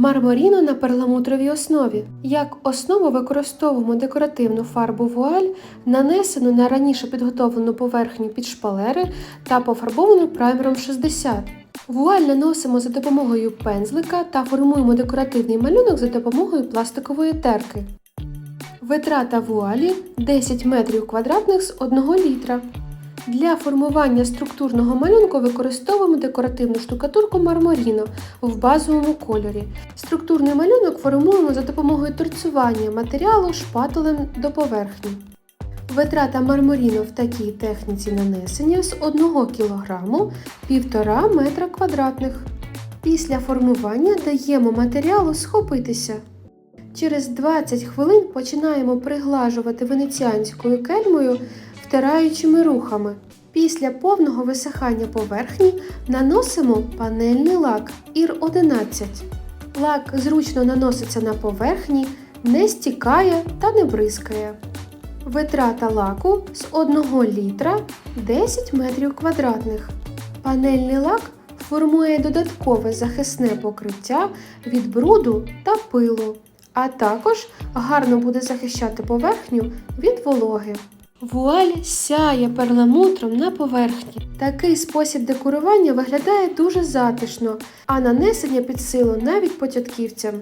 Марморіно на перламутровій основі. Як основу використовуємо декоративну фарбу вуаль, нанесену на раніше підготовлену поверхню під шпалери та пофарбовану праймером 60. Вуаль наносимо за допомогою пензлика та формуємо декоративний малюнок за допомогою пластикової терки. Витрата вуалі 10 метрів квадратних з 1 літра. Для формування структурного малюнку використовуємо декоративну штукатурку марморіно в базовому кольорі. Структурний малюнок формуємо за допомогою торцювання матеріалу шпателем до поверхні. Витрата марморіно в такій техніці нанесення з 1 кг 1,5 метра квадратних. Після формування даємо матеріалу схопитися. Через 20 хвилин починаємо приглажувати венеціанською кельмою втираючими рухами. Після повного висихання поверхні наносимо панельний лак ір 11. Лак зручно наноситься на поверхні, не стікає та не бризкає. Витрата лаку з 1 літра 10 метрів квадратних. Панельний лак формує додаткове захисне покриття від бруду та пилу, а також гарно буде захищати поверхню від вологи. Вуаль сяє перламутром на поверхні. Такий спосіб декорування виглядає дуже затишно, а нанесення під силу навіть початківцям.